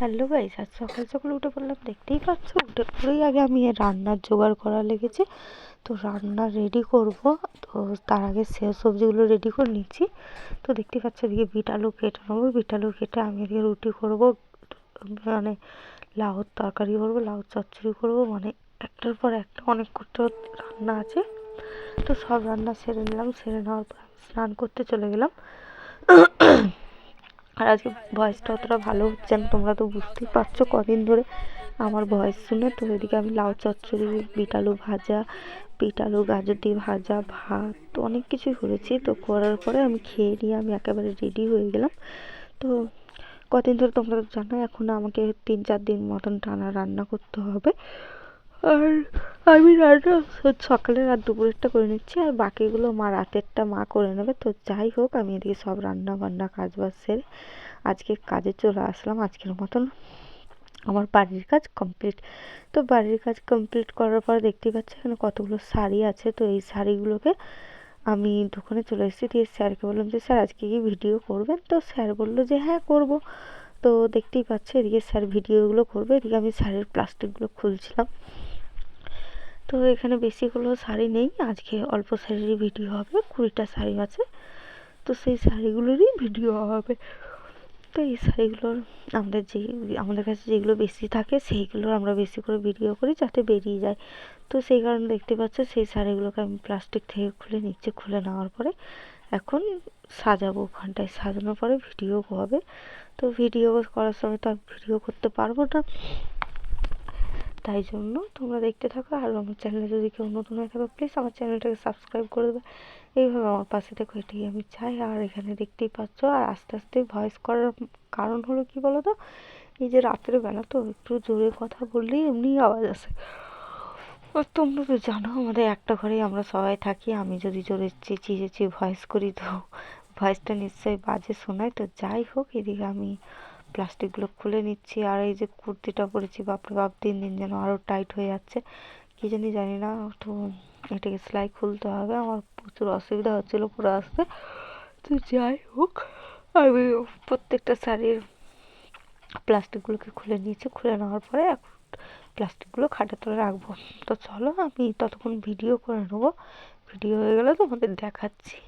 Hello guys, আজ সকাল সকাল উঠে পড়লাম, দেখতেই পাচ্ছ? উঠে পড়েই আগে আমি রান্নার জোগাড় করা লেগেছে। তো রান্না রেডি করব। তো তার আগে সে সবজিগুলো রেডি করে নিচ্ছি। তো দেখতেই পাচ্ছ এদিকে বিট আলু কেটে নেব। বিট আলু কেটে আমি এদিকে রুটি করব মানে লাউর তরকারি করব, লাউর চচ্চড়ি করব মানে একটার পর একটা অনেক করতে রান্না আছে। তো সব রান্না সেরে নিলাম। সেরে নেওয়ার পর স্নান করতে চলে গেলাম। আর আজকে ভয়েসটা অতটা ভালো হচ্ছে না, তোমরা তো বুঝতেই পারছ কদিন ধরে আমার ভয়েস শুনে। তো এদিকে আমি লাউ চচ্চড়ি বিট আলু ভাজা বিট আলু গাজর দিয়ে ভাজা, ভাত অনেক কিছুই করেছি। তো করার পরে আমি খেয়ে নিয়ে আমি একেবারে রেডি হয়ে গেলাম। তো কদিন ধরে তোমরা তো জানো এখন আমাকে তিন চার দিন মতন টানা রান্না করতে হবে। আর আমি রান্না সকালের আর দুপুরেরটা করে নিচ্ছি, আর বাকিগুলো মা রাতেরটা মা করে নেবে। তো যাই হোক, আমি এদিকে সব রান্না বান্না কাজ বাজ সেরে আজকে কাজে চলে আসলাম আজকের মতন। আমার বাড়ির কাজ কমপ্লিট তো বাড়ির কাজ কমপ্লিট করার পর দেখতেই পাচ্ছি এখানে কতগুলো শাড়ি আছে। তো এই শাড়িগুলোকে আমি দোকানে চলে এসেছি। দিয়ে স্যারকে বললাম যে, স্যার, আজকে কি ভিডিও করবেন? তো স্যার বলল যে হ্যাঁ করব। তো দেখতেই পাচ্ছি এদিকে স্যার ভিডিওগুলো করবে। এদিকে আমি শাড়ির প্লাস্টিকগুলো খুলছিলাম। তো এখানে বেশিগুলো শাড়ি নেই, আজকে অল্প শাড়িরই ভিডিও হবে, কুড়িটা শাড়ি আছে। তো সেই শাড়িগুলোরই ভিডিও হবে। তো এই শাড়িগুলোর আমাদের যে, আমাদের কাছে যেগুলো বেশি থাকে, সেইগুলোর আমরা বেশি করে ভিডিও করি যাতে বেরিয়ে যায়। তো সেই কারণে দেখতে পাচ্ছ, সেই শাড়িগুলোকে আমি প্লাস্টিক থেকে খুলে নিচ্ছে খুলে নেওয়ার পরে এখন সাজাবো ওখানটায়। সাজানোর পরে ভিডিও হবে। তো ভিডিও করার সময় তো আর ভিডিও করতে পারব না। তাই জন্য তোমরা দেখতে থাকো। আর আমার চ্যানেলে যদি কেউ নতুন হয়ে থাকো প্লিজ আমার চ্যানেলটাকে সাবস্ক্রাইব করে দেবে। এইভাবে আমার পাশে দেখো এটাই আমি চাই। আর এখানে দেখতেই পাচ্ছ, আর আস্তে আস্তে ভয়েস করার কারণ হলো কি বলো তো এই যে রাতের বেলা তো একটু জোরে কথা বললেই এমনি আওয়াজ আসে। আর তোমরা তো জানো, আমাদের একটা ঘরেই আমরা সবাই থাকি। আমি যদি জোরে চেঁচিয়ে চেঁচিয়ে ভয়েস করি তো ভয়েসটা নিশ্চয়ই বাজে শোনায়। তো যাই হোক, এদিকে আমি প্লাস্টিকগুলো খুলে নিচ্ছি, আর এই যে কুর্তিটা পরেছি, বাপরে বাপ, দিন দিন যেন আরও টাইট হয়ে যাচ্ছে। কী জানি জানি না, তো এটাকে সেলাই খুলতে হবে, আমার প্রচুর অসুবিধা হচ্ছিল পুরো আসতে। তো যাই হোক, আমি প্রত্যেকটা শাড়ির প্লাস্টিকগুলোকে খুলে নিয়েছি, খুলে নেওয়ার পরে এখন প্লাস্টিকগুলো খাটের তলে রাখব। তো চলো, আমি ততক্ষণ ভিডিও করে নেব। ভিডিও হয়ে গেলে তোমাদের দেখাচ্ছি।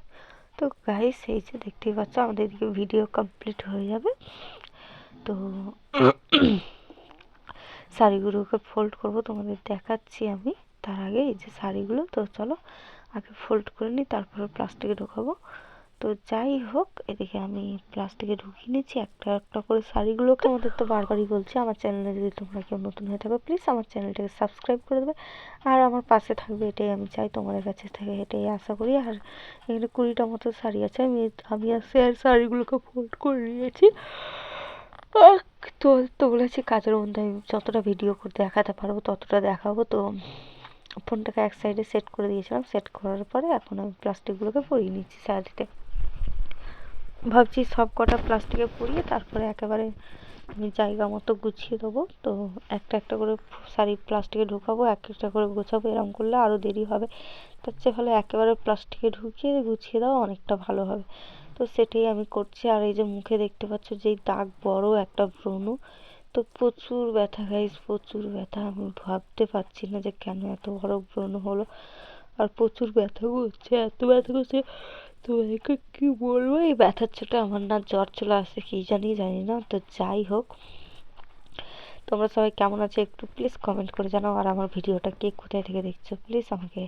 তো গাইস এই যে দেখতেই পাচ্ছ, আমাদের এদিকে ভিডিও কমপ্লিট হয়ে যাবে। তো শাড়িগুলোকে ফোল্ড করব, তোমাদের দেখাচ্ছি আমি। তার আগে এই যে শাড়িগুলো, তো চলো আগে ফোল্ড করে নিই, তারপরে প্লাস্টিকে ঢোকাবো। তো যাই হোক, এদিকে আমি প্লাস্টিকে ঢুকিয়ে নিচ্ছি একটা একটা করে শাড়িগুলোকে। আমাদের তো বারবারই বলছি, আমার চ্যানেলে যদি তোমরা কেউ নতুন হয়ে থাকো প্লিজ আমার চ্যানেলটাকে সাবস্ক্রাইব করে দেবে। আর আমার পাশে থাকবে, এটাই আমি চাই, তোমাদের কাছে থেকে, এটাই আশা করি। আর এখানে কুড়িটা মতো শাড়ি আছে, আমি আমি আর শাড়িগুলোকে ফোল্ড করে নিয়েছি। তো তো বলেছি কাজের মধ্যে আমি যতটা ভিডিও করে দেখাতে পারব, ততটা দেখাবো। তো, ফোনটাকে এক সাইডে সেট করে দিয়েছিলাম। সেট করার পরে এখন আমি প্লাস্টিকগুলোকে পরিয়ে নিচ্ছি শাড়িতে ভাবছি সব কটা প্লাস্টিকে পরিয়ে তারপরে একেবারে আমি জায়গা মতো গুছিয়ে দেবো। তো একটা একটা করে শাড়ি প্লাস্টিকে ঢুকাবো, এক একটা করে গোছাবো এরকম করলে আরও দেরি হবে। তার চেয়ে ভালো একেবারে প্লাস্টিকে ঢুকিয়ে গুছিয়ে দেওয়া অনেকটা ভালো হবে। তো সেটাই আমি করছি। আর এই যে মুখে দেখতে পাচ্ছ যেই দাগ বড় একটা ব্রণ, তো প্রচুর ব্যথা গাইস প্রচুর ব্যথা। আমি ভাবতে পারছি না যে কেন এত বড় ব্রণ হলো। আর প্রচুর ব্যথা করছে, এত ব্যথা করছে। তোমাদেরকে কী বলব? এই ব্যথার চোটে আমার না জ্বর চলে আসছে, কি জানি জানি না। তো যাই হোক, তোমরা সবাই কেমন আছো একটু প্লিজ কমেন্ট করে জানাও। আর আমার ভিডিওটা কে কোথায় থেকে দেখছ প্লিজ আমাকে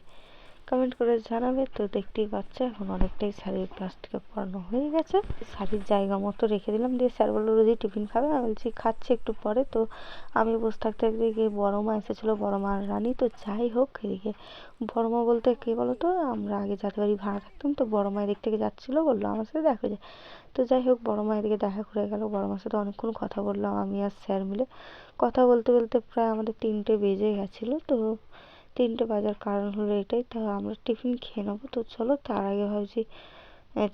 কমেন্ট করে জানাবে। তো দেখতেই পাচ্ছ, এখন অনেকটাই শাড়ির প্লাস্টিকে পরানো হয়ে গেছে। শাড়ির জায়গা মতো রেখে দিলাম। দিয়ে স্যার বলল, রোজই টিফিন খাবে? আমি বলছি, খাচ্ছি একটু পরে। তো আমি বসে থাকতে এদিকে বড়ো মা এসেছিল বড়ো মা রানী। তো যাই হোক, এদিকে বড়ো মা বলতে কে বলো তো আমরা আগে যাদের বাড়ি ভাড়া থাকতাম, তো বড়ো মা এদিক থেকে যাচ্ছিল, বলল, আমার সাথে দেখা যায় তো যাই হোক বড়ো মা এদিকে দেখা করে গেল। বড়ো মার সাথে অনেকক্ষণ কথা বললাম, আমি আর স্যার মিলে। কথা বলতে বলতে প্রায় আমাদের তিনটে বেজে গেছিল। তো তিনটে বাজার কারণ হলো এটাই। তা আমরা টিফিন খেয়ে নেব। তো চলো, তার আগে ভাবছি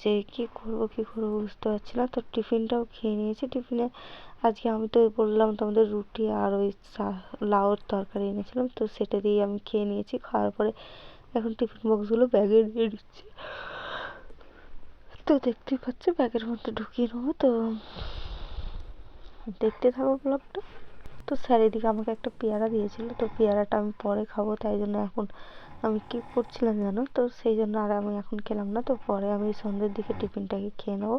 যে কী করব কী করব বুঝতে পারছি না। তো টিফিনটাও খেয়ে নিয়েছি। টিফিনে আজকে আমি তো বললাম তোমাদের রুটি আর ওই লাউর তরকারি এনেছিলাম। তো সেটা দিয়ে আমি খেয়ে নিয়েছি। খাওয়ার পরে এখন টিফিন বক্সগুলো ব্যাগে নিয়ে নিচ্ছি। তো দেখতেই পাচ্ছ, ব্যাগের মধ্যে ঢুকিয়ে নেব। তো দেখতে থাকো ব্লগটা। তো স্যার এদিকে আমাকে একটা পেয়ারা দিয়েছিল, তো পেয়ারাটা আমি পরে খাব, তাই জন্য এখন আমি কী করছিলাম জানো? তো সেই জন্য আর আমি এখন খেলাম না, তো পরে আমি সন্ধ্যের দিকে টিফিনটাকে খেয়ে নেব।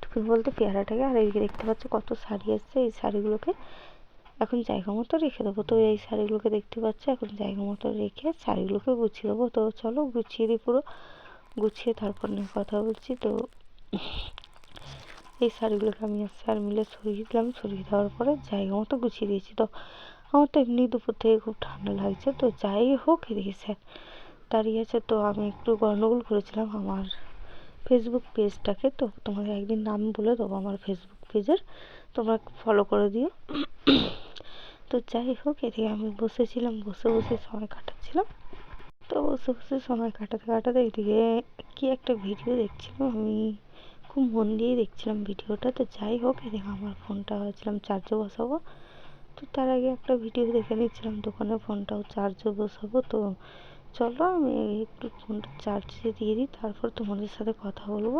টিফিন বলতে পেয়ারাটাকে, আর এদিকে দেখতে পাচ্ছ কত শাড়ি এসছে এই শাড়িগুলোকে এখন জায়গা মতো রেখে দেবো। তো এই শাড়িগুলোকে দেখতে পাচ্ছ, এখন জায়গা মতো রেখে শাড়িগুলোকে গুছিয়ে দেবো তো চলো গুছিয়ে দিই পুরো, গুছিয়ে তারপর নিয়ে কথা বলছি। তো এই শাড়িগুলোকে আমি আর স্যার মিলে সরিয়ে দিলাম। সরিয়ে দেওয়ার পরে জায়গা মতো গুছিয়ে দিয়েছি তো। আমার তো এমনি দুপুর থেকে খুব ঠান্ডা লাগছে তো যাই হোক, এদিকে স্যার দাঁড়িয়ে আছে তো। আমি একটু গণ্ডগোল করেছিলাম আমার ফেসবুক পেজটাকে তো। তোমাকে একদিন নাম বলে দেবো আমার ফেসবুক পেজের তোমরা ফলো করে দিও। তো যাই হোক, এদিকে আমি বসেছিলাম, বসে বসে সময় কাটাচ্ছিলাম। তো বসে বসে সময় কাটাতে কাটাতে এদিকে কি একটা ভিডিও দেখছিলাম আমি। খুব মন দিয়ে দেখছিলাম ভিডিওটা। তো যাই হোক এদিকে আমার ফোনটা ভাবছিলাম চার্জে বসাবো। তো তার আগে একটা ভিডিও দেখে নিচ্ছিলাম, দোকানে ফোনটাও চার্জে বসাবো। তো চলো আমি একটু ফোনটা চার্জে দিয়ে দিই, তারপর তোমাদের সাথে কথা বলব।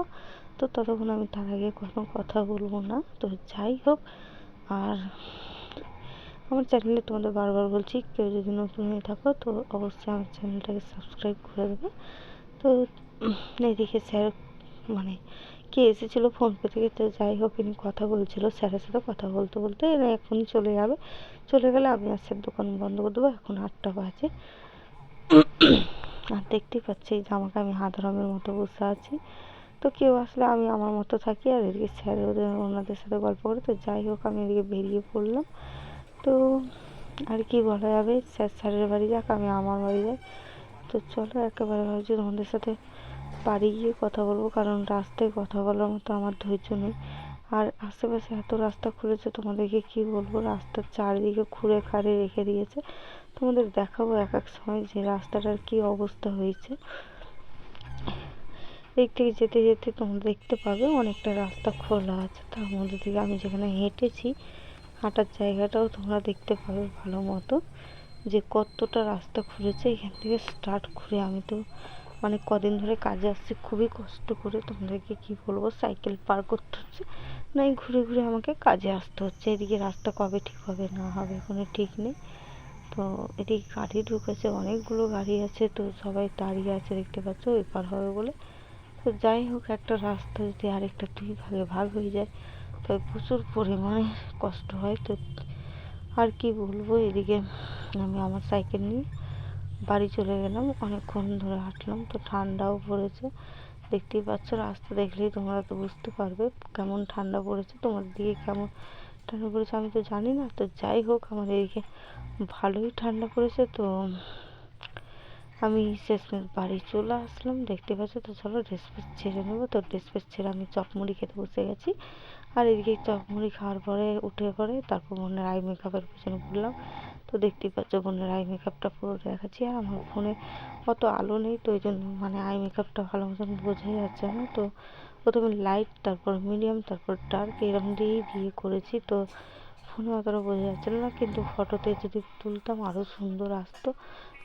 তো ততক্ষণ আমি তার আগে কোনো কথা বলব না। তো যাই হোক, আর আমার চ্যানেলে তোমাদের বারবার বলছি, কেউ যদি নতুন হয়ে থাকো, তো অবশ্যই আমার চ্যানেলটাকে সাবস্ক্রাইব করে দেবে। তো এদিকে স্যার মানে কে এসেছিল ফোনপে থেকে তো যাই হোক ইনি কথা বলছিল, স্যারের সাথে কথা বলতে বলতে এরা এখনই চলে যাবে। চলে গেলে আমি আর স্যার দোকান বন্ধ করে দেবো, এখন আটটা বাজে। আর দেখতেই পাচ্ছি এই জামাকে আমি হাতরমের মতো বসে আছি। তো কেউ আসলে আমি আমার মতো থাকি আর এদিকে স্যার ওদের ওনাদের সাথে গল্প করে, তো যাই হোক আমি এদিকে বেরিয়ে পড়লাম। তো আর কি বলা যাবে, স্যার স্যারের বাড়ি যাক, আমি আমার বাড়ি যাই। তো চলো একেবারে ভাবছি তোমাদের সাথে বাড়ি গিয়ে কথা বলব, কারণ রাস্তায় কথা বলার মতো আমার ধৈর্য নেই। আর আশেপাশে এত রাস্তা খুঁড়েছে তোমাদেরকে কি বলব? রাস্তার চারিদিকে খুঁড়ে খাড়ে রেখে দিয়েছে। তোমাদের দেখাবো এক এক সময় যে রাস্তাটার কি অবস্থা হয়েছে। দিক থেকে যেতে যেতে তোমরা দেখতে পাবে অনেকটা রাস্তা খোলা আছে। তার মধ্যে থেকে আমি যেখানে হেঁটেছি, হাঁটার জায়গাটাও তোমরা দেখতে পাবে ভালো মতো যে কতটা রাস্তা খুঁড়েছে এখান থেকে স্টার্ট করে আমি তো। মানে কদিন ধরে কাজে আসছি, খুবই কষ্ট করে তোমাদেরকে কি বলব সাইকেল পার করতে হচ্ছে। নাই, ঘুরে ঘুরে আমাকে কাজে আসতে হচ্ছে। এদিকে রাস্তা কবে ঠিক হবে, না হবে কোনো ঠিক নেই। তো এদিকে গাড়ি ঢুকেছে, অনেকগুলো গাড়ি আছে, তো সবাই দাঁড়িয়ে আছে, দেখতে পাচ্ছ পার হবে বলে। তো যাই হোক, একটা রাস্তা যদি আরেকটা দুই ভাগে ভাগ হয়ে যায় তবে প্রচুর পরিমাণে কষ্ট হয়। তো আর কি বলব, এদিকে আমি আমার সাইকেল নিয়ে বাড়ি চলে গেলাম, অনেকক্ষণ ধরে হাঁটলাম, তো ঠান্ডাও পড়েছে। দেখতেই পাচ্ছ, রাস্তা দেখলেই তোমরা তো বুঝতে পারবে কেমন ঠান্ডা পড়েছে। তোমার দিকে কেমন ঠান্ডা পড়েছে আমি তো জানি না, তো যাই হোক আমার এদিকে ভালোই ঠান্ডা পড়েছে, তো আমি শেষমেশ বাড়ি চলে আসলাম। দেখতে পাচ্ছ, তো চলো ড্রেস ফ্রেস ছেড়ে নেব। তো ড্রেস ফ্রেস ছেড়ে আমি চপমুড়ি খেতে বসে গেছি। আর এদিকে চপমুড়ি খাওয়ার পরে উঠে পরে তারপর বোনের আই মেকআপের পিছনে পড়লাম। তো দেখতেই পাচ্ছ বোনের আই মেকআপটা পুরো দেখাচ্ছি। আর আমার ফোনে অত আলো নেই, তো ওই জন্য মানে আই মেকআপটা ভালো মতন বোঝাই যাচ্ছে না। তো প্রথমে লাইট তারপর মিডিয়াম তারপর ডার্ক এরকম দিয়েই দিয়ে করেছি। তো ফোনে অতটা বোঝা যাচ্ছিল না, কিন্তু ফটোতে যদি তুলতাম আরও সুন্দর আসতো।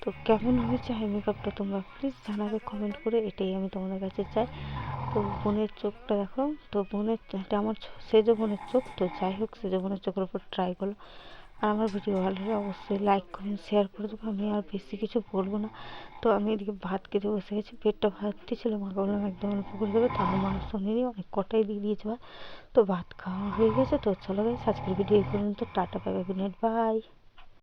তো কেমন হয়েছে আই মেকআপটা তোমরা প্লিজ জানাবে কমেন্ট করে, এটাই আমি তোমাদের কাছে চাই। তো বোনের চোখটা দেখো, তো বোনের, এটা আমার সেজো বোনের চোখ। তো যাই হোক, সেজো বোনের চোখের উপর ট্রাই করল আর আমার ভিডিও ভালো হলে অবশ্যই লাইক কমেন্ট শেয়ার করে দেবো আমি আর বেশি কিছু বলব না। তো আমি এদিকে ভাত খেতে বসে গেছি। পেটটা ভাতটি ছিল মাকে বললাম একদম অল্প করে দেবে তার মা শুনিনি অনেক কটাই দিয়ে দিয়েছে ভাত। তো ভাত খাওয়া হয়ে গেছে। তো চলো গাইস আজকের ভিডিও এই পর্যন্ত। টাটা পাবে গুড নাইট বাই